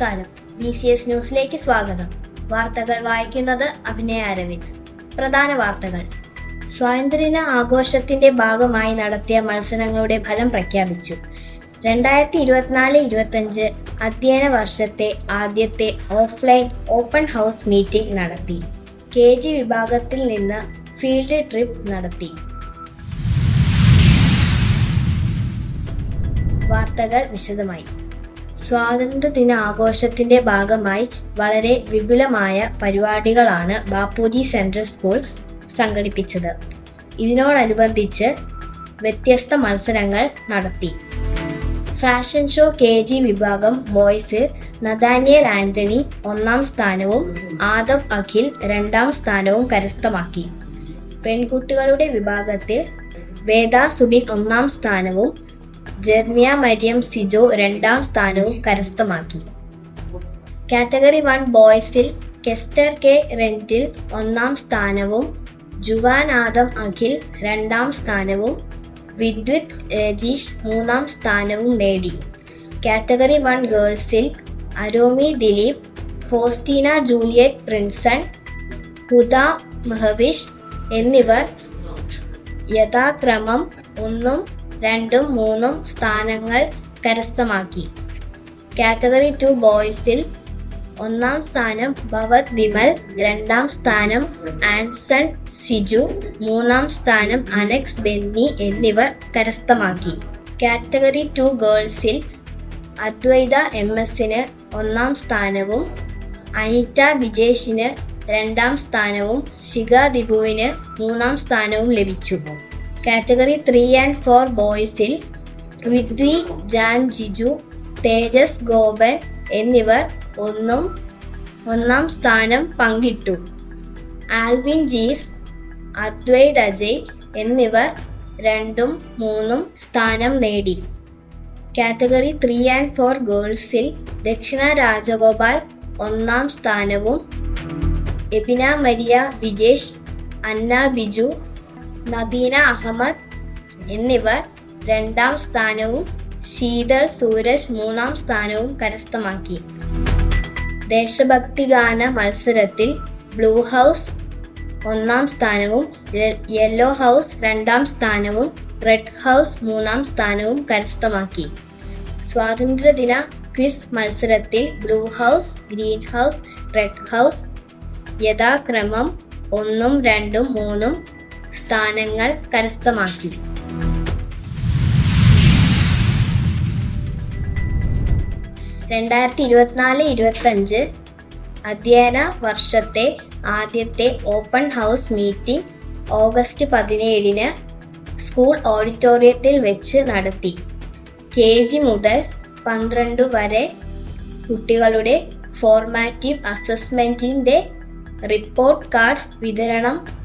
B C S ന്യൂസിലേക്ക് സ്വാഗതം. വാർത്തകൾ വായിക്കുന്നത് അഭിനയ അരവിന്ദ്. പ്രധാന വാർത്തകൾ. സ്വാതന്ത്ര്യദിന ആഘോഷത്തിന്റെ ഭാഗമായി നടത്തിയ മത്സരങ്ങളുടെ ഫലം പ്രഖ്യാപിച്ചു. രണ്ടായിരത്തി ഇരുപത്തിനാല് ഇരുപത്തഞ്ച് അധ്യയന വർഷത്തെ ആദ്യത്തെ ഓഫ്ലൈൻ ഓപ്പൺ ഹൗസ് മീറ്റിംഗ് നടത്തി. കെ ജി വിഭാഗത്തിൽ നിന്ന് ഫീൽഡ് ട്രിപ്പ് നടത്തി. വാർത്തകൾ വിശദമായി. സ്വാതന്ത്ര്യദിന ആഘോഷത്തിന്റെ ഭാഗമായി വളരെ വിപുലമായ പരിപാടികളാണ് ബാപ്പുജി സെൻട്രൽ സ്കൂൾ സംഘടിപ്പിച്ചത്. ഇതിനോടനുബന്ധിച്ച് വ്യത്യസ്ത മത്സരങ്ങൾ നടത്തി. ഫാഷൻ ഷോ കെ ജി വിഭാഗം ബോയ്സ് നദാനിയൽ ആന്റണി ഒന്നാം സ്ഥാനവും ആദവ് അഖിൽ രണ്ടാം സ്ഥാനവും കരസ്ഥമാക്കി. പെൺകുട്ടികളുടെ വിഭാഗത്തിൽ വേദ സുബിൻ ഒന്നാം സ്ഥാനവും ജെർമിയ മരിയം സിജോ രണ്ടാം സ്ഥാനവും കരസ്ഥമാക്കി. കാറ്റഗറി വൺ ബോയ്സിൽ കെസ്റ്റർ കെ റെന്റിൽ ഒന്നാം സ്ഥാനവും ജുവാൻ ആദം അഖിൽ രണ്ടാം സ്ഥാനവും വിദ്വിത് രജീഷ് മൂന്നാം സ്ഥാനവും നേടി. കാറ്റഗറി വൺ ഗേൾസിൽ അരോമി ദിലീപ് ഫോസ്റ്റീന ജൂലിയറ്റ് പ്രിൻസൺ ഹുദ മഹവിഷ് എന്നിവർ യഥാക്രമം ഒന്നും രണ്ടും മൂന്നും സ്ഥാനങ്ങൾ കരസ്ഥമാക്കി. കാറ്റഗറി ടു ബോയ്സിൽ ഒന്നാം സ്ഥാനം ഭവത് വിമൽ രണ്ടാം സ്ഥാനം ആൻസൺ സിജു മൂന്നാം സ്ഥാനം അലക്സ് ബെന്നി എന്നിവർ കരസ്ഥമാക്കി. കാറ്റഗറി ടു ഗേൾസിൽ അദ്വൈത എം എസിന് ഒന്നാം സ്ഥാനവും അനിറ്റ വിജേഷിന് രണ്ടാം സ്ഥാനവും ശിഖ ദിബുവിന് മൂന്നാം സ്ഥാനവും ലഭിച്ചു. കാറ്റഗറി ത്രീ ആൻഡ് ഫോർ ബോയ്സിൽ വിദ്വി ജാൻ ജിജു തേജസ് ഗോപൻ എന്നിവർ ഒന്നും ഒന്നാം സ്ഥാനം പങ്കിട്ടു. ആൽവിൻ ജീസ് അദ്വൈത് അജയ് എന്നിവർ രണ്ടും മൂന്നും സ്ഥാനം നേടി. കാറ്റഗറി ത്രീ ആൻഡ് ഫോർ ഗേൾസിൽ ദക്ഷിണ രാജഗോപാൽ ഒന്നാം സ്ഥാനവും എബിന മരിയ വിജേഷ് അന്ന ബിജു നദീന അഹമ്മദ് എന്നിവർ രണ്ടാം സ്ഥാനവും ശീതൾ സൂരജ് മൂന്നാം സ്ഥാനവും കരസ്ഥമാക്കി. ദേശഭക്തി ഗാന മത്സരത്തിൽ ബ്ലൂ ഹൗസ് ഒന്നാം സ്ഥാനവും യെല്ലോ ഹൗസ് രണ്ടാം സ്ഥാനവും റെഡ് ഹൗസ് മൂന്നാം സ്ഥാനവും കരസ്ഥമാക്കി. സ്വാതന്ത്ര്യദിന ക്വിസ് മത്സരത്തിൽ blue house green house red house യഥാക്രമം ഒന്നും രണ്ടും മൂന്നും സ്ഥാനങ്ങൾ കരസ്ഥമാക്കി. രണ്ടായിരത്തി ഇരുപത്തിനാല് ഇരുപത്തഞ്ച് അധ്യയന വർഷത്തെ ആദ്യത്തെ ഓപ്പൺ ഹൗസ് മീറ്റിംഗ് ഓഗസ്റ്റ് പതിനേഴിന് സ്കൂൾ ഓഡിറ്റോറിയത്തിൽ വെച്ച് നടത്തി. കെ ജി മുതൽ പന്ത്രണ്ട് വരെ കുട്ടികളുടെ ഫോർമാറ്റീവ് അസസ്മെന്റിന്റെ റിപ്പോർട്ട് കാർഡ് വിതരണം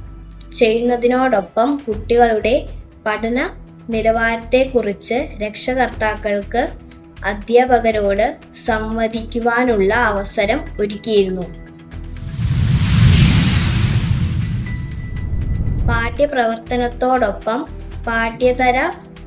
ചെയ്യുന്നതിനോടൊപ്പം കുട്ടികളുടെ പഠന നിലവാരത്തെക്കുറിച്ച് രക്ഷകർത്താക്കൾക്ക് അധ്യാപകരോട് സംവദിക്കുവാനുള്ള അവസരം ഒരുക്കിയിരുന്നു. പാഠ്യപ്രവർത്തനത്തോടൊപ്പം പാഠ്യതര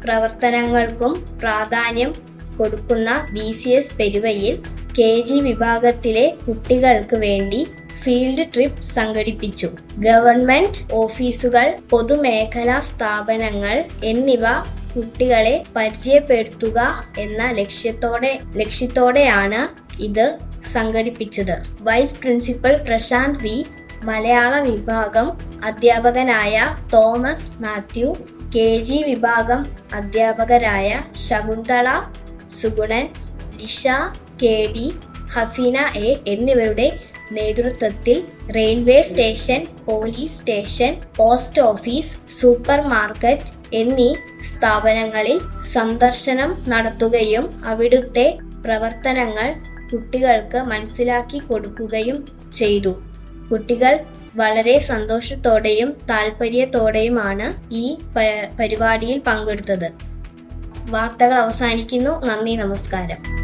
പ്രവർത്തനങ്ങൾക്കും പ്രാധാന്യം കൊടുക്കുന്ന ബി സി എസ് പെരുവയിൽ കെ ജി വിഭാഗത്തിലെ കുട്ടികൾക്ക് വേണ്ടി ഫീൽഡ് ട്രിപ്പ് സംഘടിപ്പിച്ചു. ഗവൺമെന്റ് ഓഫീസുകൾ പൊതുമേഖലാ സ്ഥാപനങ്ങൾ എന്നിവ കുട്ടികളെ പരിചയപ്പെടുത്തുക എന്ന ലക്ഷ്യത്തോടെ ലക്ഷ്യത്തോടെയാണ് ഇത് സംഘടിപ്പിച്ചത്. Vice principal Prashanth V. മലയാള വിഭാഗം അധ്യാപകനായ തോമസ് മാത്യു കെ ജി വിഭാഗം അധ്യാപകരായ Shakuntala Sugunan Lisha K D Haseena A എന്നിവരുടെ നേതൃത്വത്തിൽ railway station police station post office supermarket എന്നീ സ്ഥാപനങ്ങളിൽ സന്ദർശനം നടത്തുകയും അവിടുത്തെ പ്രവർത്തനങ്ങൾ കുട്ടികൾക്ക് മനസ്സിലാക്കി കൊടുക്കുകയും ചെയ്തു. കുട്ടികൾ വളരെ സന്തോഷത്തോടെയും താല്പര്യത്തോടെയുമാണ് ഈ പരിപാടിയിൽ പങ്കെടുത്തത്. വാർത്തകൾ അവസാനിക്കുന്നു. നന്ദി നമസ്കാരം.